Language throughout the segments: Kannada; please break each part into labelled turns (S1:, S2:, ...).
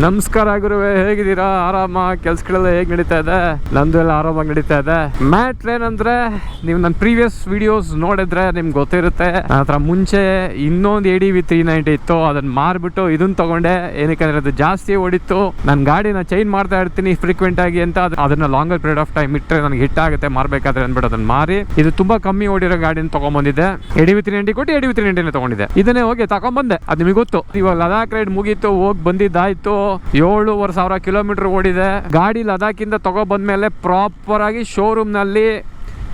S1: ನಮಸ್ಕಾರ ಗುರುವೆ, ಹೇಗಿದ್ದೀರಾ? ಆರಾಮ? ಕೆಲ್ಸಗಳೆಲ್ಲ ಹೇಗ್ ನಡೀತಾ ಇದೆ? ನಂದು ಎಲ್ಲ ಆರಾಮಾಗಿ ನಡೀತಾ ಇದೆ. ಮ್ಯಾಟ್ ಏನಂದ್ರೆ, ನೀವು ನನ್ನ ಪ್ರೀವಿಯಸ್ ವಿಡಿಯೋಸ್ ನೋಡಿದ್ರೆ ನಿಮ್ಗೆ ಗೊತ್ತಿರುತ್ತೆ. ಹತ್ರ ಮುಂಚೆ ಇನ್ನೊಂದು A D V three ninety ಇತ್ತು. ಅದನ್ನ ಮಾರ್ಬಿಟ್ಟು ಇದನ್ನ ತಗೊಂಡೆ. ಏನಕ್ಕೆ ಅದು ಜಾಸ್ತಿ ಓಡಿತ್ತು. ನನ್ನ ಗಾಡಿನ ಚೇಂಜ್ ಮಾಡ್ತಾ ಇರ್ತೀನಿ ಫ್ರೀಕ್ವೆಂಟ್ ಆಗಿ ಅಂತ. ಅದ್- ಅದನ್ನ ಲಾಂಗರ್ ಪೀರಿಯಡ್ ಆಫ್ ಟೈಮ್ ಇಟ್ಟರೆ ನನಗೆ ಹಿಟ್ ಆಗುತ್ತೆ. ಮಾರ್ಬೇಕಾದ್ರೆ ಅಂದ್ಬಿಟ್ಟು ಅದನ್ನ ಮಾರಿ. ಇದು ತುಂಬಾ ಕಮ್ಮಿ ಓಡಿರೋ ಗಾಡಿನ ತಗೊಂಡ್ಬಂದಿದ್ದೆ ಎಡಿ ವಿ ತ್ರೀ ನೈಂಟಿ ಕೊಟ್ಟು ಎಡಿ ವಿ ತ್ರೀ ನೈಂಟಿನೇ ತಗೊಂಡಿದೆ ಇದನ್ನೇ ಹೋಗಿ ತಗೊಂಡ್ಬಂದೆ ಅದು ನಿಮಗೆ ಗೊತ್ತು. ಇವಾಗ ಲದಾಖ್ ರೈಡ್ ಮುಗೀತು, ಹೋಗಿ ಬಂದಿದ್ದಾಯ್ತು. ಏಳುವರೆ ಸಾವಿರ ಕಿಲೋಮೀಟರ್ ಓಡಿದೆ. ಗಾಡಿ ಲದಾಖಿಂದ ತಗೋ ಬಂದ್ಮೇಲೆ ಪ್ರಾಪರ್ ಆಗಿ ಶೋರೂಮ್ನಲ್ಲಿ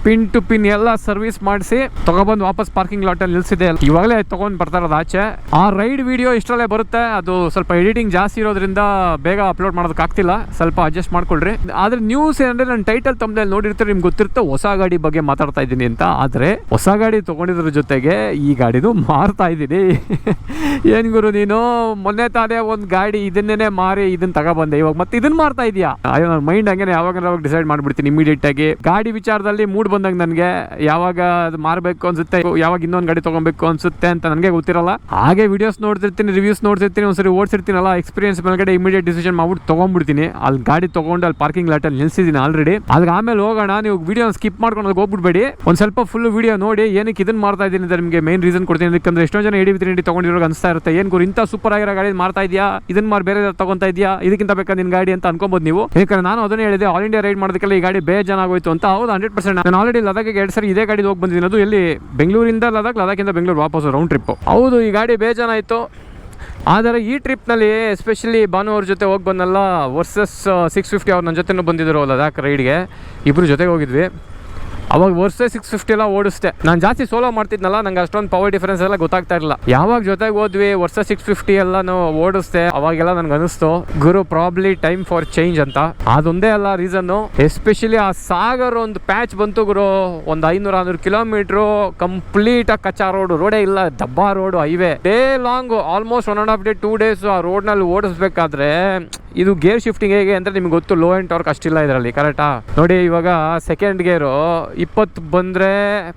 S1: ಪಿನ್ ಟು ಪಿನ್ ಎಲ್ಲ ಸರ್ವಿಸ್ ಮಾಡಿಸಿ ತಗೊಬಂದು ವಾಪಸ್ ಪಾರ್ಕಿಂಗ್ ಅಲ್ಲಿ ನಿಲ್ಸಿದೆ. ಇವಾಗಲೇ ತಗೊಂಡ್ ಬರ್ತಾ ಇರೋದು ಆಚೆ. ಆ ರೈಡ್ ವಿಡಿಯೋ ಇಷ್ಟರಲ್ಲೇ ಬರುತ್ತೆ. ಅದು ಸ್ವಲ್ಪ ಎಡಿಟಿಂಗ್ ಜಾಸ್ತಿ ಇರೋದ್ರಿಂದ ಬೇಗ ಅಪ್ಲೋಡ್ ಮಾಡೋದಕ್ಕಾಗ್ತಿಲ್ಲ ಸ್ವಲ್ಪ ಅಡ್ಜಸ್ಟ್ ಮಾಡ್ಕೊಳ್ರಿ. ಆದ್ರೆ ನ್ಯೂಸ್ ಏನಂದ್ರೆ ನಾನು ಟೈಟಲ್ ತಮ್ಮದಲ್ಲಿ ನೋಡಿರ್ತೀರಿ, ನಿಮ್ಗೆ ಗೊತ್ತಿರುತ್ತೆ, ಹೊಸ ಗಾಡಿ ಬಗ್ಗೆ ಮಾತಾಡ್ತಾ ಇದ್ದೀನಿ ಅಂತ. ಆದ್ರೆ ಹೊಸ ಗಾಡಿ ತಗೊಂಡಿದ್ರ ಜೊತೆಗೆ ಈ ಗಾಡಿನೂ ಮಾರ್ತಾ ಇದ್ದೀನಿ. ಏನ್ ಗುರು ನೀನು? ಮೊನ್ನೆ ತಾನೇ ಒಂದು ಗಾಡಿ ಇದನ್ನೇ ಮಾರಿ ಇದನ್ನ ತಗೊಬಂದೆ. ಇವಾಗ ಮತ್ತೆ ಇದನ್ನ ಮಾರ್ತಾ ಇದೀಯಾ? ಅಯ್ಯೋ ಮೈಂಡ್ ಹಂಗೇನೆ ಯಾವಾಗ ಯಾವಾಗ ಡಿಸೈಡ್ ಮಾಡ್ಬಿಡ್ತೀನಿ ಇಮಿಡಿಯೇಟ್ ಆಗಿ. ಗಾಡಿ ವಿಚಾರದಲ್ಲಿ ಮೂಡ್ ಬಂದಾಗ ನನಗೆ ಯಾವಾಗ ಅದು ಮಾರಬೇಕು ಅನ್ಸುತ್ತೆ, ಯಾವಾಗ ಇನ್ನೊಂದು ಗಾಡಿ ತಗೊಬೇಕು ಅನ್ಸುತ್ತೆ ಅಂತ ನನಗೆ ಗೊತ್ತಿರಲ್ಲ. ಹಾಗೆ ವೀಡಿಯೋಸ್ ನೋಡ್ತಿರ್ತೀನಿ ರಿವ್ಯೂಸ್ ನೋಡ್ತಿರ್ತೀನಿ, ಒಂದ್ಸರಿ ಓಡಿಸಿರ್ತೀನಲ್ಲ ಎಕ್ಸ್ಪೀರಿಯನ್ಸ್ ಮೇಲ್ಗಡೆ ಇಮಿಡಿಯೇಟ್ ಡಿಸಿಷನ್ ಮಾಡ್ಬಿಟ್ಟು ತಗೊಂಡ್ಬಿಡ್ತೀನಿ. ಅಲ್ಲಿ ಗಾಡಿ ತೊಗೊಂಡು ಅಲ್ಲಿ ಪಾರ್ಕಿಂಗ್ ಲಾಟಲ್ಲಿ ನಿಲ್ಸಿದ್ದೀನಿ ಆಲ್ರೆಡಿ ಅದಕ್ಕೆ ಆಮೇಲೆ ಹೋಗೋಣ, ನೀವು ವಿಡಿಯೋ ಸ್ಕಿಪ್ ಮಾಡ್ಕೊಂಡು ಹೋಗ್ಬಿಡ್ಬೇಡಿ. ಒಂದ್ ಸ್ವಲ್ಪ ಫುಲ್ ವಿಡಿಯೋ ನೋಡಿ, ಏನಕ್ಕೆ ಇದನ್ನ ಮಾಡ್ತಾ ಇದ್ದೀನಿ ಅಂತ ನಿಮಗೆ ಮೇನ್ ರೀಸನ್ ಕೊಡ್ತೀನಿ. ಯಾಕಂದ್ರೆ ಎಷ್ಟೋ ಜನ ಹಿಡಿ ತಿಂಡಿ ತಗೊಂಡಿರೋ ಅನಿಸ್ತಾ ಇರುತ್ತೆ, ಏನ್ ಗುರು, ಇಂಥ ಸೂಪರ್ ಆಗಿರೋ ಗಾಡಿ ಮಾಡ್ತಾ ಇದೆಯಾ? ಇದನ್ನ ಮಾಡಿ ಬೇರೆ ತಗೊಂತಾ ಇದೆಯಾ? ಇದಕ್ಕಿಂತ ಬೇಕಾ ನಿನ್ ಗಾಡಿ? ಅಂತ ಅನ್ಕೊಬೋದು ನೀವು. ಯಾಕಂದ್ರೆ ನಾನು ಅದನ್ನೇ ಹೇಳಿದೆ ಆಲ್ ಇಂಡಿಯಾ ರೈಡ್ ಮಾಡೋದಕ್ಕೆಲ್ಲ ಈ ಗಾಡಿ ಬೇಜಾನಾಗೋಯ್ತು ಅಂತ. ಹೌದು ಹಂಡ್ರೆಡ್ ಪರ್ಸೆಂಟ್ ಆಲ್ರೆಡಿ ಲದಾಖಿಗೆ ಎರಡು ಸರಿ ಇದೇ ಗಾಡಿ ಹೋಗಿ ಬಂದಿದ್ದೀನಿ. ಅದು ಎಲ್ಲಿ? ಬೆಂಗಳೂರಿಂದ ಲದಾಖ್, ಲದಾಖಿಂದ ಬೆಂಗಳೂರು ವಾಪಸ್ ರೌಂಡ್ ಟ್ರಿಪ್ ಹೌದು, ಈ ಗಾಡಿ ಬೇಜಾನಾಯಿತು ಆದರೆ ಈ ಟ್ರಿಪ್ನಲ್ಲಿ ಎಸ್ಪೆಷಲಿ ಭಾನುವಾರ ಜೊತೆ ಹೋಗಿ ಬಂದಲ್ಲ ವರ್ಸಸ್ ಸಿಕ್ಸ್ ಫಿಫ್ಟಿ ಅವ್ರು ನನ್ನ ಜೊತೆನೂ ಬಂದಿದ್ದರು ಲದಾಖ್ ರೈಡ್ಗೆ ಇಬ್ಬರು ಜೊತೆಗೆ ಹೋಗಿದ್ವಿ. ಅವಾಗ ವರ್ಷ ಸಿಕ್ಸ್ ಫಿಫ್ಟಿ ಎಲ್ಲ ಓಡಿಸ್ದೆ. ನಾನು ಜಾಸ್ತಿ ಸೋಲೋ ಮಾಡ್ತಿದ್ನಲ್ಲ, ನಂಗೆ ಅಷ್ಟೊಂದು ಪವರ್ ಡಿಫರೆನ್ಸ್ ಎಲ್ಲ ಗೊತ್ತಾಗ್ತಾ ಇರಲಿಲ್ಲ. ಯಾವಾಗ ಜೊತೆಗೆ ಹೋದ್ವಿ, ವರ್ಷ ಸಿಕ್ಸ್ ಫಿಫ್ಟಿ ಎಲ್ಲ ನಾವು ಓಡಿಸ್ದೆ, ಅವಾಗೆಲ್ಲ ನನ್ಗೆ ಅನಿಸ್ತು, ಗುರು ಪ್ರಾಬ್ಲಿ ಟೈಮ್ ಫಾರ್ ಚೇಂಜ್ ಅಂತ. ಅದೊಂದೇ ಅಲ್ಲ ರೀಸನ್ನು ಎಸ್ಪೆಷಲಿ ಆ ಸಾಗರ್ ಒಂದು ಪ್ಯಾಚ್ ಬಂತು ಗುರು, ಒಂದು ಐನೂರ, ಆರ್ನೂರು ಕಿಲೋಮೀಟ್ರು ಕಂಪ್ಲೀಟ್ ಆಗಿ ಕಚ್ಚಾ ರೋಡ್ ರೋಡೇ ಇಲ್ಲ, Dabba road highway day long almost one and half day two days ಆ ರೋಡ್ನಲ್ಲಿ ಓಡಿಸ್ಬೇಕಾದ್ರೆ, ಇದು ಗೇರ್ ಶಿಫ್ಟಿಂಗ್ ಹೇಗೆ ಅಂದ್ರೆ ನಿಮ್ಗೆ ಗೊತ್ತು ಲೋ ಆ್ಯಂಡ್ ಟಾರ್ಕ್ ಅಷ್ಟಿಲ್ಲ ಇದರಲ್ಲಿ ಕರೆಕ್ಟಾ ನೋಡಿ ಇವಾಗ ಸೆಕೆಂಡ್ ಗೇರು ಇಪ್ಪತ್ತು ಬಂದ್ರೆ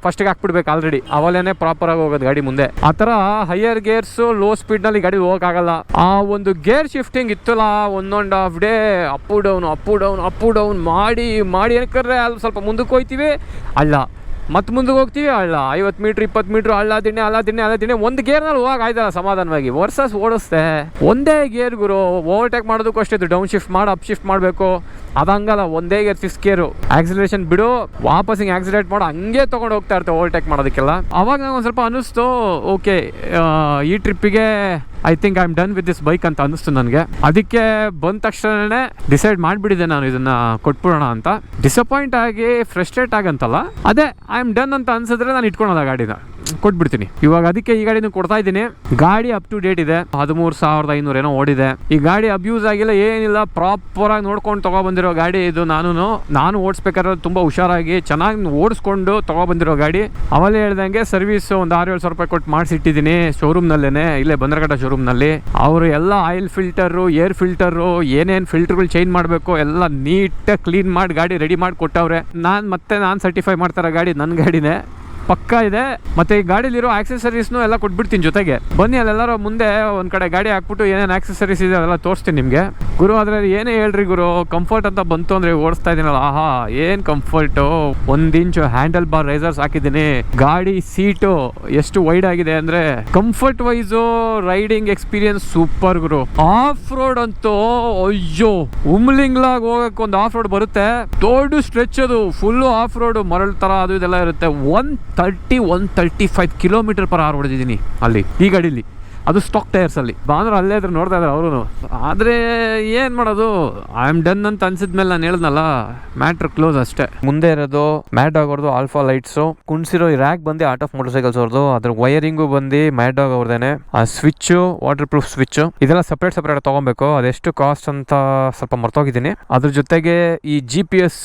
S1: ಫಸ್ಟ್ಗೆ ಹಾಕ್ಬಿಡ್ಬೇಕು ಆಲ್ರೆಡಿ ಅವಲೇನೆ ಪ್ರಾಪರ್ ಆಗಿ ಹೋಗೋದು ಗಾಡಿ ಮುಂದೆ. ಆ ಥರ ಹೈಯರ್ ಗೇರ್ಸ್ ಲೋ ಸ್ಪೀಡ್ನಲ್ಲಿ ಗಾಡಿ ಹೋಗೋಕ್ಕಾಗಲ್ಲ. ಆ ಒಂದು ಗೇರ್ ಶಿಫ್ಟಿಂಗ್ ಇತ್ತಲ್ಲ one and half day up down up down up down ಮಾಡಿ ಮಾಡಿ ಏನಕ್ಕೆ ಅಲ್ಲಿ ಸ್ವಲ್ಪ ಮುಂದಕ್ಕೆ ಹೋಯ್ತೀವಿ, ಅಲ್ಲ. ಮತ್ತೆ ಮುಂದಕ್ಕೆ ಹೋಗ್ತೀವಿ, ಅಲ್ಲ. ಐವತ್ತು ಮೀಟ್ರ್ ಇಪ್ಪತ್ತು ಮೀಟ್ರ್ ಅಲ್ಲ ದಿಣ್ಣೆ ಅಲ್ಲ ದಿಣ್ಣೆ ಅಲ್ಲ ದಿಣ್ಣೆ ಒಂದು ಗೇರ್ನಲ್ಲಿ ಹೋಗಕ್ಕೆ ಆಯ್ತಲ್ಲ ಸಮಾಧಾನವಾಗಿ. ವರ್ಸಸ್ ಓಡಿಸ್ತೆ ಒಂದೇ ಗೇರ್ ಗುರು ಓವರ್ಟೇಕ್ ಮಾಡೋದಕ್ಕೂ ಅಷ್ಟೇ ಡೌನ್ ಶಿಫ್ಟ್ ಮಾಡಿ ಅಪ್ ಶಿಫ್ಟ್ ಮಾಡಬೇಕು. ಅದಂಗಲ್ಲ, ಒಂದೇ ಗೇರ್ ಸಿಕ್ಸ್ ಗೇರು ಆಕ್ಸಿಲೇಷನ್ ಬಿಡು, ವಾಪಸ್ ಹಿಂಗೆ ಆಕ್ಸಿಲೇಟ್ ಮಾಡೋ, ಹಂಗೆ ತೊಗೊಂಡು ಹೋಗ್ತಾ ಇರ್ತೇವೆ ಓವರ್ಟೇಕ್ ಮಾಡೋದಕ್ಕೆಲ್ಲ. ಅವಾಗ ನಂಗೆ ಒಂದು ಸ್ವಲ್ಪ ಅನ್ನಿಸ್ತು ಓಕೆ ಈ ಟ್ರಿಪ್ಪಿಗೆ I think I am done with this bike ಅಂತ ಅನ್ನಿಸ್ತು ನನಗೆ. ಅದಕ್ಕೆ ಬಂದ ತಕ್ಷಣನೇ ಡಿಸೈಡ್ ಮಾಡಿಬಿಟ್ಟಿದ್ದೆ ನಾನು ಇದನ್ನ ಕೊಟ್ಬಿಡೋಣ ಅಂತ. ಡಿಸಪಾಯಿಂಟ್ ಆಗಿ ಫ್ರಸ್ಟ್ರೇಟ್ ಆಗಂತಲ್ಲ, ಅದೇ ಐ ಆಮ್ ಡನ್ ಅಂತ ಅನ್ಸಿದ್ರೆ ನಾನು ಇಟ್ಕೊಳೋದ ಗಾಡಿನ. ಕೊಟ್ಬಿಡ್ತೀನಿ. ಇವಾಗ ಅದಕ್ಕೆ ಈ ಗಾಡಿನ ಕೊಡ್ತಾ ಇದ್ದೀನಿ. ಗಾಡಿ ಅಪ್ ಟು ಡೇಟ್ ಇದೆ. ಹದಿಮೂರು ಸಾವಿರದ ಐನೂರು ಏನೋ ಓಡಿದೆ. ಈ ಗಾಡಿ ಅಬ್ಯೂಸ್ ಆಗಿಲ್ಲ, ಏನಿಲ್ಲ ಪ್ರಾಪರ್ ಆಗಿ ನೋಡ್ಕೊಂಡು ತಗೊಬಂದಿರೋ ಗಾಡಿ ಇದು ನಾನು ನಾನು ಓಡಿಸ್ಬೇಕಾದ್ರೆ ತುಂಬಾ ಹುಷಾರಾಗಿ ಚೆನ್ನಾಗಿ ಓಡಿಸ್ಕೊಂಡು ತಗೊಬಂದಿರೋ ಗಾಡಿ. ಅವಲೇ ಹೇಳ್ದಂಗೆ ಸರ್ವಿಸ್ ಒಂದು ಆರು ಏಳು ಸಾವಿರ ರೂಪಾಯಿ ಕೊಟ್ಟು ಮಾಡಿಸಿಟ್ಟಿದ್ದೀನಿ ಶೋರೂಮ್ನಲ್ಲೇನೆ ಇಲ್ಲೇ ಶೋರೂಮ್ನಲ್ಲಿ. ಅವರು ಎಲ್ಲ ಆಯಿಲ್ ಫಿಲ್ಟರ್ ಏರ್ ಫಿಲ್ಟರ್ ಏನೇನು ಫಿಲ್ಟರ್ಗಳು ಚೇಂಜ್ ಮಾಡಬೇಕು ಎಲ್ಲ ನೀಟಾಗಿ ಕ್ಲೀನ್ ಮಾಡಿ ಗಾಡಿ ರೆಡಿ ಮಾಡಿ ಕೊಟ್ಟವ್ರೆ. ನಾನು ಮತ್ತೆ ನಾನು ಸರ್ಟಿಫೈ ಮಾಡ್ತಾರ ಗಾಡಿ ನನ್ನ ಗಾಡಿನೇ. ಪಕ್ಕ ಇದೆ. ಮತ್ತೆ ಈ ಗಾಡಿಲಿರೋ ಆಕ್ಸೆಸರೀಸ್ನು ಎಲ್ಲ ಕೊಟ್ಬಿಡ್ತೀನಿ ಜೊತೆಗೆ. ಬನ್ನಿ, ಅಲ್ಲೆಲ್ಲರೂ ಮುಂದೆ ಒಂದ್ ಕಡೆ ಗಾಡಿ ಹಾಕ್ಬಿಟ್ಟು ಏನೇನು ಆಕ್ಸೆಸರೀಸ್ ಇದೆ ಅದೆಲ್ಲ ತೋರಿಸ್ತೀನಿ ನಿಮಗೆ. ಗುರು ಆದ್ರೆ ಏನೇ ಹೇಳ್ರಿ ಗುರು ಕಂಫರ್ಟ್ ಅಂತ ಬಂತು ಅಂದ್ರೆ ಓಡಿಸ್ತಾ ಇದೀನಲ್ಲ, ಆಹಾ, ಏನ್ ಕಂಫರ್ಟ್ ಒಂದ್ ಇಂಚು ಹ್ಯಾಂಡಲ್ ಬಾರ್ ರೈಸರ್ಸ್ ಹಾಕಿದ್ದೀನಿ. ಗಾಡಿ ಸೀಟು ಎಷ್ಟು ವೈಡ್ ಆಗಿದೆ ಅಂದ್ರೆ comfort wise riding experience super ಗುರು. ಆಫ್ ರೋಡ್ ಅಂತೂ, ಅಯ್ಯೋ, ಉಮ್ಲಿಂಗ್ಲಾಗ್ ಹೋಗಕ್ ಒಂದು ಆಫ್ ರೋಡ್ ಬರುತ್ತೆ. ದೊಡ್ಡ ಸ್ಟ್ರೆಚ್ ಅದು ಫುಲ್ ಆಫ್ ರೋಡ್ ಮರಳು ತರ ಅದು ಇದೆಲ್ಲ ಇರುತ್ತೆ. One thirty one thirty five kilometre per hour ಹೊಡೆದಿದ್ದೀನಿ ಅಲ್ಲಿ. ಈ ಗಾಡೀಲಿ. ಅದು ಸ್ಟಾಕ್ ಟೈರ್ಸ್ ಅಲ್ಲಿ. ಬಾಂದ್ರೆ ಅಲ್ಲೇ ಇದ್ರೆ ನೋಡ್ತಾ ಇದ್ದಾರೆ ಅವರು ಆದರೆ ಏನ್ ಮಾಡೋದು? ಐ ಆಮ್ ಡನ್ ಅಂತ ಅನ್ಸಿದ್ಮೇಲೆ ನಾನು ಹೇಳಿದ್ನಲ್ಲ ಮ್ಯಾಟ್ರ್ ಕ್ಲೋಸ್ ಅಷ್ಟೇ. ಮುಂದೆ ಇರೋದು ಮ್ಯಾಡ್ ಅವ್ರದ್ದು ಆಲ್ಫಾ ಲೈಟ್ಸ್ ಕುಣ್ಸಿರೋ ಈ ರ್ಯಾಕ್ ಬಂದು ಆರ್ಟ್ ಆಫ್ ಮೋಟರ್ ಸೈಕಲ್ಸ್ ಅವ್ರದ್ದು ಅದ್ರ ವೈರಿಂಗು ಬಂದು ಮ್ಯಾಡ್ ಡಾಗ್ ಅವ್ರದೇನೆ ಆ ಸ್ವಿಚ್ ವಾಟರ್ ಪ್ರೂಫ್ ಸ್ವಿಚ್ ಇದೆಲ್ಲ ಸಪ್ರೇಟ್ ಸಪ್ರೇಟ್ ತಗೊಬೇಕು. ಅದೆಷ್ಟು ಕಾಸ್ಟ್ ಅಂತ ಸ್ವಲ್ಪ ಮರ್ತೋಗಿದ್ದೀನಿ. ಅದ್ರ ಜೊತೆಗೆ ಈ ಜಿ ಪಿ ಎಸ್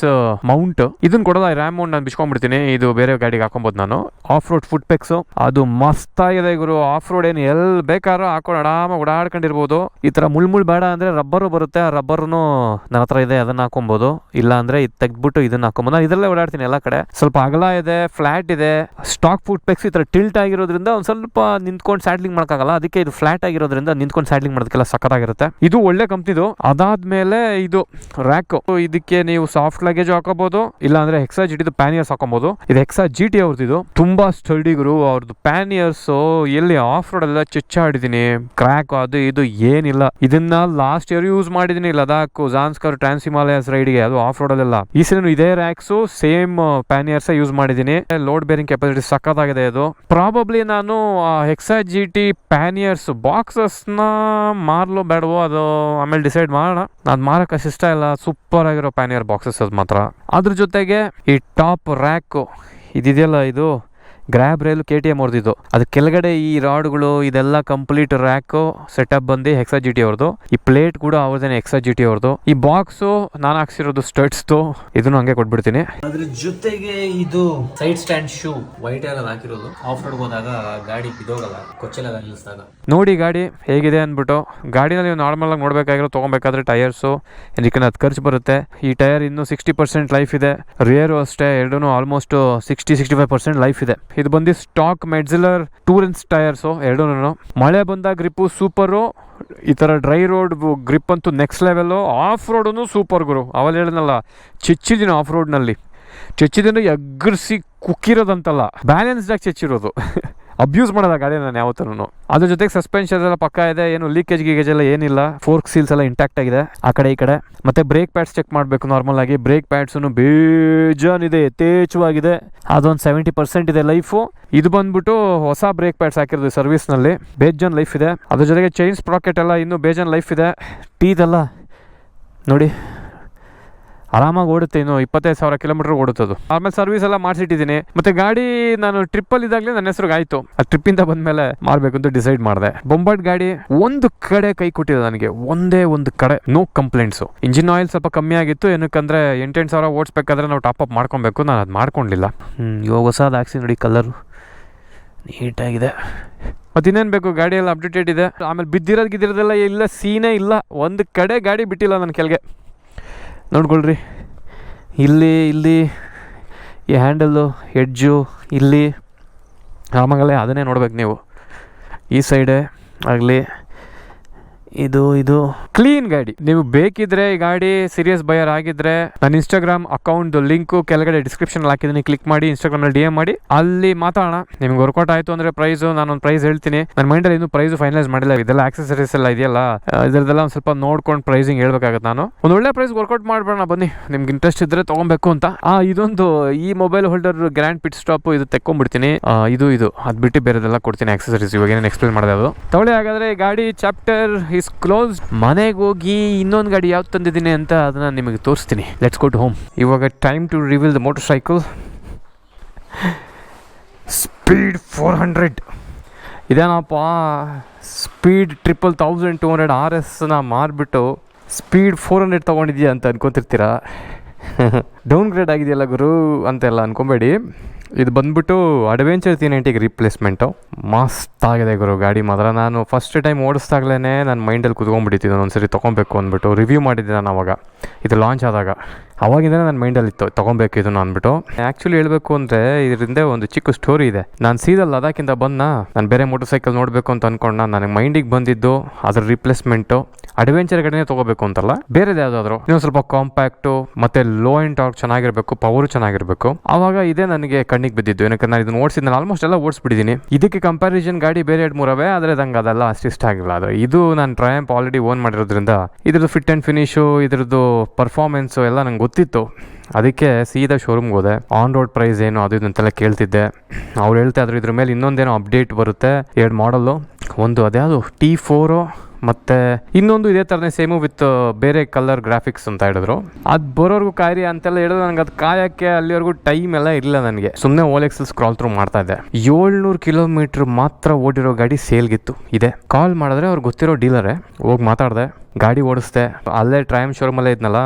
S1: ಮೌಂಟ್ ಇದನ್ನ ಕೊಡೋದು ರ್ಯಾಮ್ ಮೌಂಟ್ ನಾನು ಬಿಚ್ಕೊಂಡ್ಬಿಡ್ತೀನಿ. ಇದು ಬೇರೆ ಗಾಡಿಗೆ ಹಾಕೊಬೋದು ನಾನು. ಆಫ್ ರೋಡ್ ಫುಟ್ ಪೆಕ್ಸ್ ಅದು ಮಸ್ತ್ ಆಗಿದೆ ಗುರು. ಆಫ್ ರೋಡ್ ಏನು ಎಲ್ಲಿ ಬೇಕಾದ್ರೂ ಹಾಕೊಂಡು ಆರಾಮ ಓಡಾಡ್ಕೊಂಡಿರ್ಬೋದು. ಈ ತರ ಮುಳ್ ಬೇಡ ಅಂದ್ರೆ ರಬ್ಬರು ಬರುತ್ತೆ. ಆ ರಬ್ಬರ್ನು ನನ್ನ ಹತ್ರ ಇದೆ, ಅದನ್ನ ಹಾಕೊಬಹುದು ಇಲ್ಲ ಅಂದ್ರೆ ಇದು ತೆಗ್ದ್ಬಿಟ್ಟು ಇದನ್ನ ಹಾಕೊಬೋದು ನಾನು ಇದರಲ್ಲೇ ಓಡಾಡ್ತೀನಿ ಎಲ್ಲ ಕಡೆ. ಸ್ವಲ್ಪ ಅಗಲ ಇದೆ ಫ್ಲಾಟ್ ಇದೆ. ಸ್ಟಾಕ್ ಫುಟ್ ಪೆಕ್ಸ್ ಈ ತರ ಟಿಲ್ಟ್ ಆಗಿರೋದ್ರಿಂದ ಒಂದ್ ಸ್ವಲ್ಪ ನಿಂತ್ಕೊಂಡು ಸ್ಯಾಡ್ಲಿಂಗ್ ಮಾಡಕ್ಕಾಗಲ್ಲ. ಅದಕ್ಕೆ ಇದು ಫ್ಲಾಟ್ ಆಗಿರೋದ್ರಿಂದ ನಿಂತ್ಕೊಂಡು ಸ್ಯಾಡ್ಲಿಂಗ್ ಮಾಡೋದಕ್ಕೆಲ್ಲ ಸಖತ್ತಾಗಿರುತ್ತೆ ಇದು ಒಳ್ಳೆ ಕಂಪ್ನಿದು. ಅದಾದ್ಮೇಲೆ ಇದು ರ್ಯಾಕ್ ಇದಕ್ಕೆ ನೀವು ಸಾಫ್ಟ್ ಲಗೇಜ್ ಹಾಕೋಬಹುದು ಇಲ್ಲ ಅಂದ್ರೆ ಹೆಕ್ಸಾ ಜಿ ಟಿದು ಪ್ಯಾನಿಯರ್ಸ್ ಹಾಕೊಬಹುದು ಇದು ಹೆಕ್ಸಾ ಜಿ ಟಿ ಅವ್ರದ್ದು. ತುಂಬಾ ಸ್ಟಡಿಗರು ಅವ್ರದ್ದು ಪ್ಯಾನಿಯರ್ಸ್ ಎಲ್ಲಿ ಆಫ್ ರೋಡ್ ಎಲ್ಲ ಚೆಚ್ಚಾಡಿದೀನಿ ಕ್ರ್ಯಾಕ್ ಅದು ಇದು ಏನಿಲ್ಲ. ಇದನ್ನ ಲಾಸ್ಟ್ ಇಯರ್ ಯೂಸ್ ಮಾಡಿದೀನಿ ಲದಾಖ್ ಜಾನ್ಸ್ಕರ್ ಟ್ರಾನ್ಸ್ ಹಿಮಾಲಯಸ್ ರೈಡ್ಗೆ ಅದು ಆಫ್ ರೋಡ್ ಅಲ್ಲೆಲ್ಲ. ಈ ಸಲ ಇದೇ ರ್ಯಾಕ್ಸ್ ಸೇಮ್ ಪ್ಯಾನಿಯರ್ಸ್ ಯೂಸ್ ಮಾಡಿದೀನಿ ಲೋಡ್ ಬೇರಿಂಗ್ ಕೆಪಾಸಿಟಿ ಸಖತ್ತಾಗಿದೆ ಇದು. ಪ್ರಾಬಬ್ಲಿ ನಾನು ಹೆಕ್ಸಾ ಜಿ ಟಿ ಪ್ಯಾನಿಯರ್ಸ್ ಬಾಕ್ಸಸ್ನ ಮಾರ್ಲೋ ಬೇಡವೋ ಅದು ಆಮೇಲೆ ಡಿಸೈಡ್ ಮಾಡೋಣ. ನಾನು ಮಾರಕ್ಕೆ ಇಷ್ಟ ಇಲ್ಲ. ಸೂಪರ್ ಆಗಿರೋ ಪ್ಯಾನಿಯರ್ ಬಾಕ್ಸಸ್ ಅದು ಮಾತ್ರ. ಅದ್ರ ಜೊತೆಗೆ ಈ ಟಾಪ್ ರ್ಯಾಕ್ ಇದಿದೆಯಲ್ಲ ಇದು? Grab rail K T M ಅವ್ರದ್ದು. ಅದು ಕೆಳಗಡೆ ಈ ರಾಡ್ಗಳು ಇದೆಲ್ಲ ಕಂಪ್ಲೀಟ್ ರ್ಯಾಕು ಸೆಟಪ್ ಬಂದು ಎಕ್ಸಾ ಜಿ ಟಿ ಅವ್ರದ್ದು ಈ ಪ್ಲೇಟ್ ಕೂಡ ಅವ್ರದೇನೆ ಎಕ್ಸಾ ಜಿ ಟಿ ಅವ್ರದ್ದು ಈ ಬಾಕ್ಸು ನಾನು ಹಾಕ್ಸಿರೋದು ಸ್ಟಡ್ಸ್ದು ಇದನ್ನು ಹಂಗೆ ಕೊಟ್ಬಿಡ್ತೀನಿ.
S2: ಅದ್ರ ಜೊತೆಗೆ ಇದು ಸೈಡ್ ಸ್ಟ್ಯಾಂಡ್ ಶೂ ವೈಟ್ ಎಲ್ಲ ಹಾಕಿರೋದು. ಆಫ್ ರೋಡ್ ಹೋದಾಗ ಗಾಡಿ ಬಿದೋಗಲ್ಲ ಕೊಚ್ಚೆಲ್ಲ ನಿಲ್ಲಿಸಿದಾಗ
S1: ನೋಡಿ ಗಾಡಿ ಹೇಗಿದೆ ಅಂದ್ಬಿಟ್ಟು ಗಾಡಿನಲ್ಲಿ ನೀವು ನಾರ್ಮಲ್ ಆಗಿ ನೋಡ್ಬೇಕಾಗಿರೋ ತೊಗೊಬೇಕಾದ್ರೆ ಟೈರ್ಸು ಇದಕ್ಕೆ ಅದು ಖರ್ಚು ಬರುತ್ತೆ. ಈ ಟೈರ್ ಇನ್ನೂ ಸಿಕ್ಸ್ಟಿ ಪರ್ಸೆಂಟ್ ಲೈಫ್ ಇದೆ. ರಿಯರು ಅಷ್ಟೇ ಎರಡೂ almost sixty sixty five percent life ಇದೆ. ಇದು ಬಂದು ಸ್ಟಾಕ್ ಮೆಡ್ಜಿಲರ್ ಟೂರೆನ್ಸ್ ಟೈರ್ಸು ಎರಡೂ ಮಳೆ ಬಂದಾಗ ಗ್ರಿಪ್ಪು ಸೂಪರು ಈ ಥರ ಡ್ರೈ ರೋಡ್ ಗ್ರಿಪ್ ಅಂತೂ ನೆಕ್ಸ್ಟ್ ಲೆವೆಲ್ಲು ಆಫ್ ರೋಡೂ ಸೂಪರ್ ಗುರು. ಅವಲ್ಲಿ ಹೇಳಿದ್ನಲ್ಲ ಚಿಚ್ಚಿದ್ದೀನಿ ಆಫ್ ರೋಡ್ನಲ್ಲಿ ಚೆಚ್ಚಿದ್ರೆ ಎಗ್ಗರಿಸಿ ಕುಕ್ಕಿರೋದಂತಲ್ಲ. ಬ್ಯಾಲೆನ್ಸ್ಡಾಗಿ ಚೆಚ್ಚಿರೋದು. ಅಬ್ಯೂಸ್ ಮಾಡೋದ ಗಾಡಿ ನಾನು ಯಾವತ್ತೂ ಅದ್ರ ಜೊತೆಗೆ ಸಸ್ಪೆನ್ಷನ್ ಎಲ್ಲ ಪಕ್ಕ ಇದೆ, ಏನು ಲೀಕೇಜ್ ಗೀಕೇಜ್ ಎಲ್ಲ ಏನಿಲ್ಲ. ಫೋರ್ಕ್ ಸೀಲ್ಸ್ ಎಲ್ಲ ಇಂಟ್ಯಾಕ್ಟ್ ಆಗಿದೆ, ಆ ಕಡೆ ಈ ಕಡೆ. ಮತ್ತೆ ಬ್ರೇಕ್ ಪ್ಯಾಡ್ಸ್ ಚೆಕ್ ಮಾಡಬೇಕು ನಾರ್ಮಲ್ ಆಗಿ. ಬ್ರೇಕ್ ಪ್ಯಾಡ್ಸನ್ನು ಬೇಜಾನಿದೆ, ಯಥೇಚ್ಛವಾಗಿದೆ. ಅದೊಂದು ಸೆವೆಂಟಿ ಪರ್ಸೆಂಟ್ ಇದೆ ಲೈಫು ಇದು ಬಂದ್ಬಿಟ್ಟು ಹೊಸ ಬ್ರೇಕ್ ಪ್ಯಾಡ್ಸ್ ಹಾಕಿರೋದು ಸರ್ವಿಸ್ನಲ್ಲಿ ಬೇಜಾನ್ ಲೈಫ್ ಇದೆ. ಅದ್ರ ಜೊತೆಗೆ ಚೈನ್ ಸ್ಪ್ರಾಕೆಟ್ ಎಲ್ಲ ಇನ್ನೂ ಬೇಜಾನ್ ಲೈಫ್ ಇದೆ. ಟೀದೆಲ್ಲ ನೋಡಿ. ಆರಾಮಾಗಿ ಓಡುತ್ತೆ ಇನ್ನು ಇಪ್ಪತ್ತೈದು ಸಾವಿರ ಕಿಲೋಮೀಟರ್ ಓಡುತ್ತದು. ಆಮೇಲೆ ಸರ್ವಿಸ್ ಎಲ್ಲ ಮಾಡಿಸಿಟ್ಟಿದ್ದೀನಿ. ಮತ್ತೆ ಗಾಡಿ ನಾನು ಟ್ರಿಪ್ ಅಲ್ಲಿ ಇದ್ದಾಗಲೇ ನನ್ನ ಹೆಸರು ಆಯ್ತು ಆ ಟ್ರಿಪ್ ಟ್ರಿಪ್ಪಿಂದ ಬಂದಮೇಲೆ ಮಾರಬೇಕು ಅಂತ ಡಿಸೈಡ್ ಮಾಡಿದೆ. ಬೊಂಬಾಟ್ ಗಾಡಿ ಒಂದು ಕಡೆ ಕೈ ಕೊಟ್ಟಿದೆ ನನಗೆ. ಒಂದೇ ಒಂದು ಕಡೆ. ನೋ ಕಂಪ್ಲೇಂಟ್ಸು ಇಂಜಿನ್ ಆಯಿಲ್ ಸ್ವಲ್ಪ ಕಮ್ಮಿ ಆಗಿತ್ತು. ಏನಕ್ಕಂದ್ರೆ ಎಂಟೆಂಟು ಸಾವಿರ ಓಡಿಸ್ಬೇಕಾದ್ರೆ ನಾವು ಟಾಪ್ ಅಪ್ ಮಾಡ್ಕೊಬೇಕು. ನಾನು ಅದು ಮಾಡ್ಕೊಂಡಿಲ್ಲ. ಇವಾಗ ಹೊಸದು ಹಾಕ್ಸಿ ನೋಡಿ ಕಲರು ನೀಟಾಗಿದೆ. ಮತ್ತೆ ಇನ್ನೇನು ಬೇಕು? ಗಾಡಿ ಎಲ್ಲ ಅಪ್ಡೇಟೆಡ್ ಇದೆ. ಆಮೇಲೆ ಬಿದ್ದಿರೋದು ಗಿದ್ದಿರೋದೆಲ್ಲ ಇಲ್ಲ ಸೀನೇ ಇಲ್ಲ. ಒಂದು ಕಡೆ ಗಾಡಿ ಬಿಟ್ಟಿಲ್ಲ ನನ್ನ ಕೆಳಗೆ ನೋಡ್ಕೊಳ್ರಿ. ಇಲ್ಲಿ ಇಲ್ಲಿ ಈ ಹ್ಯಾಂಡಲ್ಲು ಹೆಡ್ಜು ಇಲ್ಲಿ ಆಮೇಲೆ ಅದನ್ನೇ ನೋಡ್ಬೇಕು ನೀವು. ಈ ಸೈಡೇ ಆಗಲಿ ಇದು ಇದು. ಕ್ಲೀನ್ ಗಾಡಿ. ನೀವು ಬೇಕಿದ್ರೆ ಈ ಗಾಡಿ ಸೀರಿಯಸ್ ಬಯರ್ ಆಗಿದ್ರೆ ನನ್ನ ಇನ್ಸ್ಟಾಗ್ರಾಮ್ ಅಕೌಂಟ್ ಲಿಂಕ್ ಕೆಳಗಡೆ ಡಿಸ್ಕ್ರಿಪ್ಷನ್ ಹಾಕಿದ್ದೀನಿ. ಕ್ಲಿಕ್ ಮಾಡಿ ಇನ್ಸ್ಟಾಗ್ರಾಮ್ನಲ್ಲಿ ಡಿ ಎಂ ಮಾಡಿ. ಅಲ್ಲಿ ಮಾತಾಡೋಣ. ನಿಮ್ಗೆ ವರ್ಕೌಟ್ ಆಯ್ತು ಅಂದ್ರೆ ಪ್ರೈಸ್ ನಾನು ನಾನೊಂದು ಪ್ರೈಸ್ ಹೇಳ್ತೀನಿ. ನನ್ನ ಮೈಂಡ್ ಅಲ್ಲಿ ಇನ್ನೂ ಪ್ರೈಸ್ ಫೈನಲೈಸ್ ಮಾಡಿಲ್ಲ. ಇದೆಲ್ಲ ಆಕ್ಸೆಸರೀಸ್ ಎಲ್ಲ ಇದೆಯಲ್ಲ? ಇದ್ರದೆಲ್ಲ ಒಂದು ಸ್ವಲ್ಪ ನೋಡ್ಕೊಂಡು ಪ್ರೈಸಿಂಗ್ ಹೇಳ್ಬೇಕಾಗತ್ತೆ ನಾನು. ಒಂದು ಒಳ್ಳೆ ಪ್ರೈಸ್ ವರ್ಕೌಟ್ ಮಾಡ್ಬೇಡ ಬನ್ನಿ. ನಿಮ್ಗೆ ಇಂಟ್ರೆಸ್ಟ್ ಇದ್ರೆ ತಗೊಬೇಕು ಅಂತ. ಆ, ಇದೊಂದು ಈ mobile holder grand pit stop ಇದು ತೆಕ್ಕೊಂಡ್ಬಿಡ್ತೀನಿ. ಇದು ಇದು. ಅದು ಬಿಟ್ಟು ಬೇರೆದೆಲ್ಲ ಕೊಡ್ತೀನಿ ಆಕ್ಸೆಸರೀಸ್ ಇವಾಗ ಏನೇನು ಎಕ್ಸ್ಪ್ಲೇನ್ ಮಾಡೋದು ಅದು. ತಗೊಳ್ಳಿ ಹಾಗಾದ್ರೆ ಗಾಡಿ ಚಾಪ್ಟರ್ ಇಸ್ ಕ್ಲೋಸ್ ಮನೆಗೆ ಹೋಗಿ ಇನ್ನೊಂದು ಗಾಡಿ ಯಾವ್ದು ತಂದಿದ್ದೀನಿ ಅಂತ ಅದನ್ನ ನಿಮಗೆ ತೋರಿಸ್ತೀನಿ. ಲೆಟ್ಸ್ ಗೋ ಟು ಹೋಮ್ ಇವಾಗ time to reveal the motorcycle speed four hundred ಇದೇನಪ್ಪ speed triple thousand two hundred R ಎಸ್ನ ಮಾರಿಬಿಟ್ಟು ಸ್ಪೀಡ್ ಫೋರ್ ಹಂಡ್ರೆಡ್ ತೊಗೊಂಡಿದ್ಯಾ ಅಂತ ಅನ್ಕೊತಿರ್ತೀರಾ? ಡೌನ್ ಗ್ರೇಡ್ ಆಗಿದೆಯಲ್ಲ ಗುರು ಅಂತೆಲ್ಲ ಅನ್ಕೊಬೇಡಿ. ಇದು ಬಂದ್ಬಿಟ್ಟು ಅಡ್ವೆಂಚರ್ ತಿ ನೈಂಟಿಗೆ ರಿಪ್ಲೇಸ್ಮೆಂಟು ಮಸ್ತ್ ಆಗಿದೆ ಗುರು, ಗಾಡಿ ಮಾತ್ರ. ನಾನು ಫಸ್ಟ್ ಟೈಮ್ ಓಡಿಸ್ದಾಗಲೇ ನನ್ನ ಮೈಂಡಲ್ಲಿ ಕುತ್ಕೊಂಡ್ಬಿಟ್ಟಿದ್ದೀನಿ ಒಂದ್ಸರಿ ತೊಗೊಬೇಕು ಅಂದ್ಬಿಟ್ಟು. ರಿವ್ಯೂ ಮಾಡಿದ್ದೆ ನಾನು ಅವಾಗ ಇದು ಲಾಂಚ್ ಆದಾಗ. ಅವಾಗಿಂದನೇ ನನ್ನ ಮೈಂಡಲ್ಲಿ ಇತ್ತು ತೊಗೊಬೇಕು ಇದನ್ನು ಅಂದ್ಬಿಟ್ಟು. ಆ್ಯಕ್ಚುಲಿ ಹೇಳಬೇಕು ಅಂದರೆ ಇದರಿಂದ ಒಂದು ಚಿಕ್ಕ ಸ್ಟೋರಿ ಇದೆ. ನಾನು ಸೀದಾ ಅದಕ್ಕಿಂತ ಬಂದ ನಾನು ಬೇರೆ ಮೋಟರ್ ಸೈಕಲ್ ನೋಡಬೇಕು ಅಂತ ಅನ್ಕೊಂಡ ನನಗೆ ಮೈಂಡಿಗೆ ಬಂದಿದ್ದು ಅದ್ರ ರಿಪ್ಲೇಸ್ಮೆಂಟು ಅಡ್ವೆಂಚರ್ ಕಡೆನೇ ತೊಗೋಬೇಕು ಅಂತಲ್ಲ? ಬೇರೆದು ಯಾವುದಾದ್ರು? ಇನ್ನೊಂದು ಸ್ವಲ್ಪ ಕಾಂಪ್ಯಾಕ್ಟು ಮತ್ತೆ ಲೋ ಎಂಡ್ ಟಾರ್ಕ್ ಚೆನ್ನಾಗಿರಬೇಕು ಪವರು ಚೆನ್ನಾಗಿರಬೇಕು. ಆವಾಗ ಇದೇ ನನಗೆ ಕಣ್ಣಿಗೆ ಬಿದ್ದಿದ್ದು. ಏನಕ್ಕೆ ನಾನು ಇದನ್ನ ಓಡಿಸಿದ್ದೆ ನಾನು ಆಲ್ಮೋಸ್ಟ್ ಎಲ್ಲ ಓಡಿಸ್ಬಿಟ್ಟಿದ್ದೀನಿ ಇದಕ್ಕೆ ಕಂಪ್ಯಾರಿಸನ್ ಗಾಡಿ ಬೇರೆ ಎರಡು ಮೂರವೇ? ಆದರೆ ನಂಗೆ ಅದೆಲ್ಲ ಅಷ್ಟು ಇಷ್ಟ ಆಗಿಲ್ಲ. ಆದರೆ ಇದು ನಾನು ಟ್ರಯಂಪ್ ಆಲ್ರೆಡಿ ಓನ್ ಮಾಡಿರೋದ್ರಿಂದ, ಇದ್ರದ್ದು ಫಿಟ್ ಆ್ಯಂಡ್ ಫಿನಿಶು ಇದ್ರದ್ದು ಪರ್ಫಾರ್ಮೆನ್ಸು ಎಲ್ಲ ನಂಗೆ ಗೊತ್ತಿತ್ತು. ಅದಕ್ಕೆ ಸೀದಾ ಶೋರೂಮ್ಗೆ ಹೋದೆ. ಆನ್ ರೋಡ್ ಪ್ರೈಸ್ ಏನು ಅದು ಇದು ಅಂತೆಲ್ಲ ಕೇಳ್ತಿದ್ದೆ. ಅವ್ರು ಹೇಳ್ತಾ ಇದ್ರು, ಇದ್ರ ಮೇಲೆ ಇನ್ನೊಂದೇನೋ ಅಪ್ಡೇಟ್ ಬರುತ್ತೆ, ಎರಡು ಮಾಡಲ್ಲು ಒಂದು ಅದ್ಯಾವುದು ಟಿ ಫೋರು ಮತ್ತು ಇನ್ನೊಂದು ಇದೇ ಥರನೇ ಸೇಮು ವಿತ್ ಬೇರೆ ಕಲರ್ ಗ್ರಾಫಿಕ್ಸ್ ಅಂತ ಹೇಳಿದ್ರು. ಅದು ಬರೋರ್ಗು ಕಾಯಿರಿ ಅಂತೆಲ್ಲ ಹೇಳಿದ್ರು ನನಗೆ ಅದು ಕಾಯಕ್ಕೆ ಅಲ್ಲಿವರೆಗೂ ಟೈಮ್ ಎಲ್ಲ ಇಲ್ಲ ನನಗೆ. ಸುಮ್ಮನೆ ಓಲೆಕ್ಸಲ್ ಸ್ಕ್ರಾಲ್ ಥ್ರೂ ಮಾಡ್ತಾ ಇದ್ದೆ. ಏಳ್ನೂರು ಕಿಲೋಮೀಟ್ರ್ ಮಾತ್ರ ಓಡಿರೋ ಗಾಡಿ ಸೇಲ್ಗಿತ್ತು ಇದೆ. ಕಾಲ್ ಮಾಡಿದ್ರೆ ಅವ್ರು ಗೊತ್ತಿರೋ ಡೀಲರೇ ಹೋಗಿ ಮಾತಾಡಿದೆ. ಗಾಡಿ ಓಡಿಸ್ದೆ. ಅಲ್ಲೇ ಟ್ರೈಮ್ ಶೋರೂಮಲ್ಲೇ ಇದ್ನಲ್ಲ.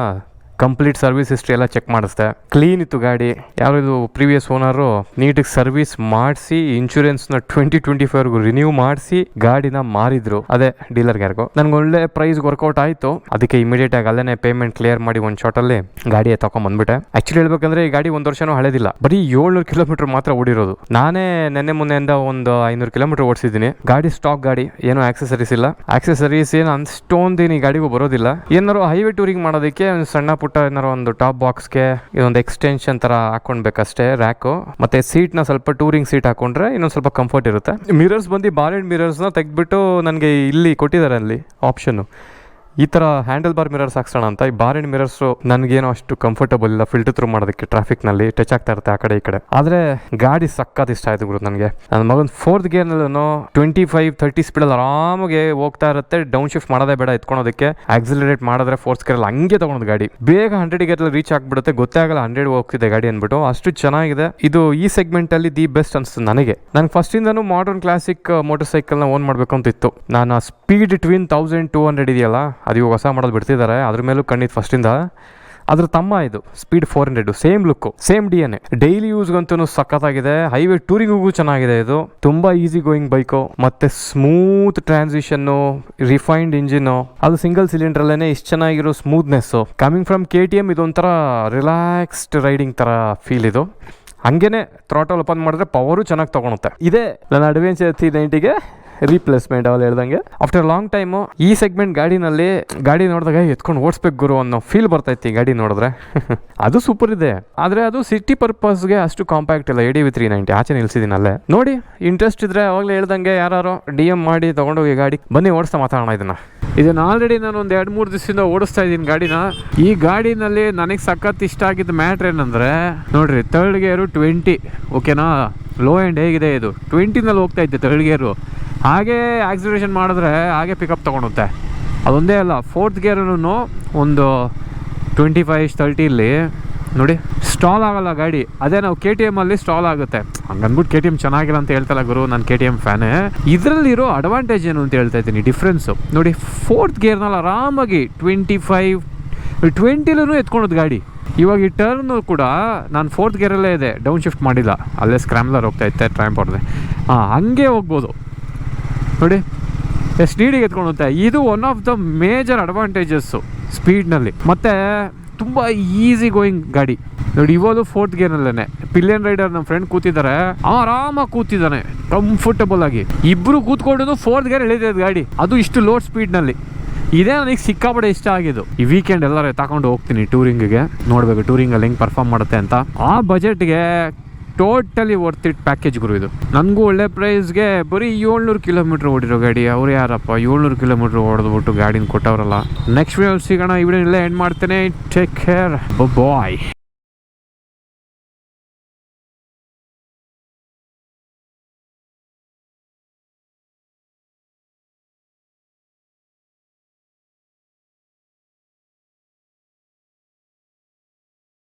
S1: ಕಂಪ್ಲೀಟ್ ಸರ್ವಿಸ್ ಹಿಸ್ಟ್ರಿ ಎಲ್ಲ ಚೆಕ್ ಮಾಡಿಸ್ದೆ. ಕ್ಲೀನ್ ಇತ್ತು ಗಾಡಿ. ಯಾವ್ದು ಪ್ರೀವಿಯಸ್ ಓನರು ನೀಟಾಗಿ ಸರ್ವಿಸ್ ಮಾಡಿಸಿ ಇನ್ಶೂರೆನ್ಸ್ನ ಟ್ವೆಂಟಿ ಟ್ವೆಂಟಿ ಫೈವ್ಗೂ ರಿನ್ಯೂ ಮಾಡಿಸಿ, ಗಾಡಿನ ಮಾರಿದ್ರು. ಅದೇ ಡೀಲರ್ ಯಾರಿಗೋ ನನ್ಗೆ ಒಳ್ಳೆ ಪ್ರೈಸ್ ವರ್ಕೌಟ್ ಆಯಿತು. ಅದಕ್ಕೆ ಇಮಿಡಿಯೇಟ್ ಆಗಿ ಅಲ್ಲೇ ಪೇಮೆಂಟ್ ಕ್ಲಿಯರ್ ಮಾಡಿ ಒಂದು ಶಾರ್ಟಲ್ಲಿ ಗಾಡಿ ತಗೊಂಡ್ ಬಂದ್ಬಿಟ್ಟೆ. ಆಕ್ಚುಲಿ ಹೇಳ್ಬೇಕಂದ್ರೆ ಈ ಗಾಡಿ ಒಂದು ವರ್ಷನೂ ಹಳೆದಿಲ್ಲ. ಬರೀ ಏಳ್ನೂರು ಕಿಲೋಮೀಟರ್ ಮಾತ್ರ ಓಡಿರೋದು. ನಾನೇ ನೆನ್ನೆ ಮುನ್ನೆಯಿಂದ ಒಂದು ಐನೂರು ಕಿಲೋಮೀಟರ್ ಓಡಿಸಿದ್ದೀನಿ. ಗಾಡಿ ಸ್ಟಾಕ್ ಗಾಡಿ, ಏನು ಆಕ್ಸೆಸರೀಸ್ ಇಲ್ಲ. ಆಕ್ಸೆಸರೀಸ್ ಏನು ಅಷ್ಟೊಂದೇನು ಈ ಗಾಡಿಗೂ ಬರೋದಿಲ್ಲ. ಏನಾದ್ರು ಹೈವೇ ಟೂರಿಂಗ್ ಮಾಡೋದಕ್ಕೆ ಒಂದು ಸಣ್ಣ ಪುಟ್ಟ ಏನಾರ ಒಂದು ಟಾಪ್ ಬಾಕ್ಸ್ಗೆ ಇದೊಂದು ಎಕ್ಸ್ಟೆನ್ಷನ್ ತರ ಹಾಕೊಂಡ್ಬೇಕಷ್ಟೇ ರ್ಯಾಕು. ಮತ್ತೆ ಸೀಟ್ನ ಸ್ವಲ್ಪ ಟೂರಿಂಗ್ ಸೀಟ್ ಹಾಕೊಂಡ್ರೆ ಇನ್ನೊಂದು ಸ್ವಲ್ಪ ಕಂಫರ್ಟ್ ಇರುತ್ತೆ. ಮಿರರ್ಸ್ ಬಂದು ಮಿರರ್ಸ್ ಮಿರರ್ಸ್ನ ತೆಗೆದ್ಬಿಟ್ಟು ನನಗೆ ಇಲ್ಲಿ ಕೊಟ್ಟಿದ್ದಾರೆ ಅಲ್ಲಿ, ಆಪ್ಷನ್ನು. ಈ ಥರ ಹ್ಯಾಂಡಲ್ ಬಾರ್ ಮಿರರ್ಸ್ ಹಾಕ್ಸೋಣ ಅಂತ. ಈ ಬಾರ್ ಅಂಡ್ ಮಿರರ್ಸು ನನಗೇನೋ ಅಷ್ಟು ಕಂಫರ್ಟಬಲ್ ಇಲ್ಲ. ಫಿಲ್ಟರ್ ತ್ರೂ ಮಾಡೋದಕ್ಕೆ ಟ್ರಾಫಿಕ್ನಲ್ಲಿ ಟಚ್ ಆಗ್ತಾ ಇರುತ್ತೆ ಆ ಕಡೆ ಈ ಕಡೆ. ಆದರೆ ಗಾಡಿ ಸಕ್ಕತ್ ಇಷ್ಟ ಆಯ್ತು ಗುರು ನನಗೆ. ನನ್ನ ಮಗನ ಫೋರ್ತ್ ಗೇರ್ನಲ್ಲೂ ಟ್ವೆಂಟಿ ಫೈವ್ ತರ್ಟಿ ಸ್ಪೀಡಲ್ಲಿ ಆರಾಮಾಗಿ ಹೋಗ್ತಾ ಇರುತ್ತೆ. ಡೌನ್ ಶಿಫ್ಟ್ ಮಾಡೋದೇ ಬೇಡ ಎತ್ಕೊಳೋದಕ್ಕೆ. ಆಕ್ಸಿಲರೇಟ್ ಮಾಡಿದ್ರೆ ಫೋರ್ತ್ ಗೇರಲ್ಲಿ ಹಂಗೆ ತಗೊಳೋದು ಗಾಡಿ. ಬೇಗ ಹಂಡ್ರೆಡ್ ಗೇರಲ್ಲಿ ರೀಚ್ ಆಗ್ಬಿಡುತ್ತೆ. ಗೊತ್ತಾಗಲ್ಲ ಹಂಡ್ರೆಡ್ ಹೋಗ್ತಿದೆ ಗಾಡಿ ಅಂದ್ಬಿಟ್ಟು. ಅಷ್ಟು ಚೆನ್ನಾಗಿದೆ. ಇದು ಈ ಸೆಗ್ಮೆಂಟಲ್ಲಿ ದಿ ಬೆಸ್ಟ್ ಅನಿಸ್ತು ನನಗೆ. ನನಗೆ ಫಸ್ಟಿಂದನೂ ಮಾಡರ್ನ್ ಕ್ಲಾಸಿಕ್ ಮೋಟರ್ ಸೈಕಲ್ನ ಓನ್ ಮಾಡಬೇಕು ಅಂತ ಇತ್ತು ನಾನು Speed Twin thousand two hundred ಇದೆಯಲ್ಲ ಅದು ಇವಾಗ ಹೊಸ ಮಾಡೋದು ಬಿಡ್ತಿದ್ದಾರೆ ಅದ್ರ ಮೇಲೂ ಕಣ್ಣಿತ್ತು ಫಸ್ಟಿಂದ ಅದ್ರ ತಮ್ಮ ಇದು Speed four hundred same look same D N A daily ಯೂಸ್ಗಂತೂ ಸಖತ್ತಾಗಿದೆ. ಹೈವೇ ಟೂರಿಂಗಿಗೂ ಚೆನ್ನಾಗಿದೆ ಇದು. ತುಂಬಾ ಈಸಿ ಗೋಯಿಂಗ್ ಬೈಕು ಮತ್ತೆ ಸ್ಮೂತ್ ಟ್ರಾನ್ಸಿಷನ್ ರಿಫೈನ್ಡ್ ಇಂಜಿನ್ ಅದು ಸಿಂಗಲ್ ಸಿಲಿಂಡರ್ಲೇನೆ ಇಷ್ಟು ಚೆನ್ನಾಗಿರೋ smoothness coming from K T M ಇದೊಂಥರ ರಿಲ್ಯಾಕ್ಸ್ಡ್ ರೈಡಿಂಗ್ ಥರ ಫೀಲ್ ಇದು. ಹಂಗೇನೆ ಥ್ರಾಟಲ್ ಓಪನ್ ಮಾಡಿದ್ರೆ ಪವರು ಚೆನ್ನಾಗಿ ತಗೊಳುತ್ತೆ. ಇದೇ ನನ್ನ ಅಡ್ವೆಂಚರ್ ತ್ರೀ ನೈಂಟಿಗೆ ರೀಪ್ಲೇಸ್ಮೆಂಟ್ ಅವಳು ಹೇಳ್ದಂಗೆ. ಆಫ್ಟರ್ ಲಾಂಗ್ ಟೈಮು ಈ ಸೆಗ್ಮೆಂಟ್ ಗಾಡಿನಲ್ಲಿ, ಗಾಡಿ ನೋಡಿದಾಗ ಎತ್ಕೊಂಡು ಓಡಿಸ್ಬೇಕು ಗುರು ಅನ್ನೋ ಫೀಲ್ ಬರ್ತೈತಿ ಗಾಡಿ ನೋಡಿದ್ರೆ. ಅದು ಸೂಪರ್ ಇದೆ. ಆದರೆ ಅದು ಸಿಟಿ ಪರ್ಪಸ್ಗೆ ಅಷ್ಟು ಕಾಂಪ್ಯಾಕ್ಟ್ ಇಲ್ಲ. ಎಡಿ ವಿ ತ್ರೀ ನೈಂಟಿ ಆಚೆ ನಿಲ್ಸಿದ್ದೀನಲ್ಲೇ ನೋಡಿ ಇಂಟ್ರೆಸ್ಟ್ ಇದ್ರೆ ಅವಾಗಲೇ ಹೇಳ್ದಂಗೆ ಯಾರು ಡಿ ಎಂ ಮಾಡಿ ತೊಗೊಂಡೋಗಿ ಗಾಡಿ, ಬನ್ನಿ ಓಡಿಸ್ತಾ ಮಾತಾಡೋಣ ಇದನ್ನ. ಇದನ್ನ ಆಲ್ರೆಡಿ ನಾನು ಒಂದು ಎರಡು ಮೂರು ದಿವಸದಿಂದ ಓಡಿಸ್ತಾ ಇದ್ದೀನಿ ಗಾಡಿನ. ಈ ಗಾಡಿನಲ್ಲಿ ನನಗೆ ಸಖತ್ ಇಷ್ಟ ಆಗಿದ್ದ ಮ್ಯಾಟ್ರ್ ಏನಂದ್ರೆ, ನೋಡ್ರಿ ತರ್ಡ್ ಗೇರು ಟ್ವೆಂಟಿ ಓಕೆನಾ ಲೋ ಆ್ಯಂಡ್ ಹೇಗಿದೆ ಇದು. ಟ್ವೆಂಟಿನಲ್ಲಿ ಹೋಗ್ತಾ ಇದ್ದೆ ತರ್ಡ್ ಗೇರು ಹಾಗೆ ಆಕ್ಸಿಲೇಷನ್ ಮಾಡಿದ್ರೆ ಹಾಗೆ ಪಿಕಪ್ ತೊಗೊಳುತ್ತೆ. ಅದೊಂದೇ ಅಲ್ಲ ಫೋರ್ತ್ ಗೇರನ್ನು ಒಂದು ಟ್ವೆಂಟಿ ಫೈವ್ ತರ್ಟಿಲಿ ನೋಡಿ ಸ್ಟಾಲ್ ಆಗಲ್ಲ ಗಾಡಿ. ಅದೇ ನಾವು ಕೆ ಟಿ ಎಮ್ಮಲ್ಲಿ ಸ್ಟಾಲ್ ಆಗುತ್ತೆ. ಹಂಗಂದ್ಬಿಟ್ಟು ಕೆ ಟಿ ಎಂ ಚೆನ್ನಾಗಿಲ್ಲ ಅಂತ ಹೇಳ್ತಲ್ಲ ಗುರು, ನಾನು ಕೆ ಟಿ ಎಂ ಫ್ಯಾನೇ ಇದರಲ್ಲಿರೋ ಅಡ್ವಾಂಟೇಜ್ ಏನು ಅಂತ ಹೇಳ್ತಾ ಇದ್ದೀನಿ ಡಿಫ್ರೆನ್ಸು ನೋಡಿ ಫೋರ್ತ್ ಗೇರ್ನಲ್ಲಿ ಆರಾಮಾಗಿ ಟ್ವೆಂಟಿ ಫೈವ್ ಟ್ವೆಂಟಿಲೂ ಎತ್ಕೊಳೋದು ಗಾಡಿ. ಇವಾಗ ಈ ಟರ್ನು ಕೂಡ ನಾನು ಫೋರ್ತ್ ಗೇರಲ್ಲೇ ಇದೆ ಡೌನ್ ಶಿಫ್ಟ್ ಮಾಡಿಲ್ಲ. ಅಲ್ಲೇ ಸ್ಕ್ರಾಮ್ಲರ್ ಹೋಗ್ತಾ ಇತ್ತೆ ಟ್ರ್ಯಾಂಪ್ ಹೊಡೆದೆ. ಹಾಂ ಹಂಗೆ ಹೋಗ್ಬೋದು. ನೋಡಿ. ಎಷ್ಟು ನೀಡಿಗೆ ಎತ್ಕೊಳುತ್ತೆ ಇದು one of the major advantages ಸ್ಪೀಡ್ನಲ್ಲಿ ಮತ್ತು ತುಂಬ ಈಸಿ ಗೋಯಿಂಗ್ ಗಾಡಿ. ನೋಡಿ, ಇವಾಗ ಫೋರ್ತ್ ಗೇರ್ನಲ್ಲೇ ಪಿಲಿಯನ್ ರೈಡರ್ ನಮ್ಮ ಫ್ರೆಂಡ್ ಕೂತಿದ್ದಾರೆ ಆರಾಮಾಗಿ ಕೂತಿದ್ದಾನೆ ಕಂಫರ್ಟಬಲ್ ಆಗಿ. ಇಬ್ಬರು ಕೂತ್ಕೊಂಡು ಫೋರ್ತ್ ಗೇರ್ ಎಳಿತೈತೆ ಗಾಡಿ. ಅದು ಇಷ್ಟು ಲೋಡ್ ಸ್ಪೀಡ್ನಲ್ಲಿ ಇದೇ ನನಗೆ ಸಿಕ್ಕಾಪಡೆ ಇಷ್ಟ ಆಗಿದ್ದು. ಈ ವೀಕೆಂಡ್ ಎಲ್ಲರೂ ತಗೊಂಡು ಹೋಗ್ತೀನಿ ಟೂರಿಂಗಿಗೆ ನೋಡಬೇಕು ಟೂರಿಂಗಲ್ಲಿ ಹೆಂಗೆ ಪರ್ಫಾರ್ಮ್ ಮಾಡುತ್ತೆ ಅಂತ. ಆ ಬಜೆಟ್ಗೆ ಟೋಟಲಿ ವರ್ತ್ ಇಟ್ ಪ್ಯಾಕೇಜ್ ಗುರು ಇದು. ನನಗೂ ಒಳ್ಳೆ ಪ್ರೈಸ್ಗೆ ಬರೀ ಏಳ್ನೂರು ಕಿಲೋಮೀಟ್ರ್ ಓಡಿರೋ ಗಾಡಿ. ಅವ್ರು ಯಾರಪ್ಪ? ಏಳ್ನೂರು ಕಿಲೋಮೀಟ್ರ್ ಓಡಿದ್ಬಿಟ್ಟು ಗಾಡಿನ ಕೊಟ್ಟವರಲ್ಲ. ನೆಕ್ಸ್ಟ್ ವಿಡಿಯೋ ಸಿಗೋಣ. ಈ ವಿಡಿಯೋ ಎಂಡ್ ಮಾಡ್ತೇನೆ. Take care bye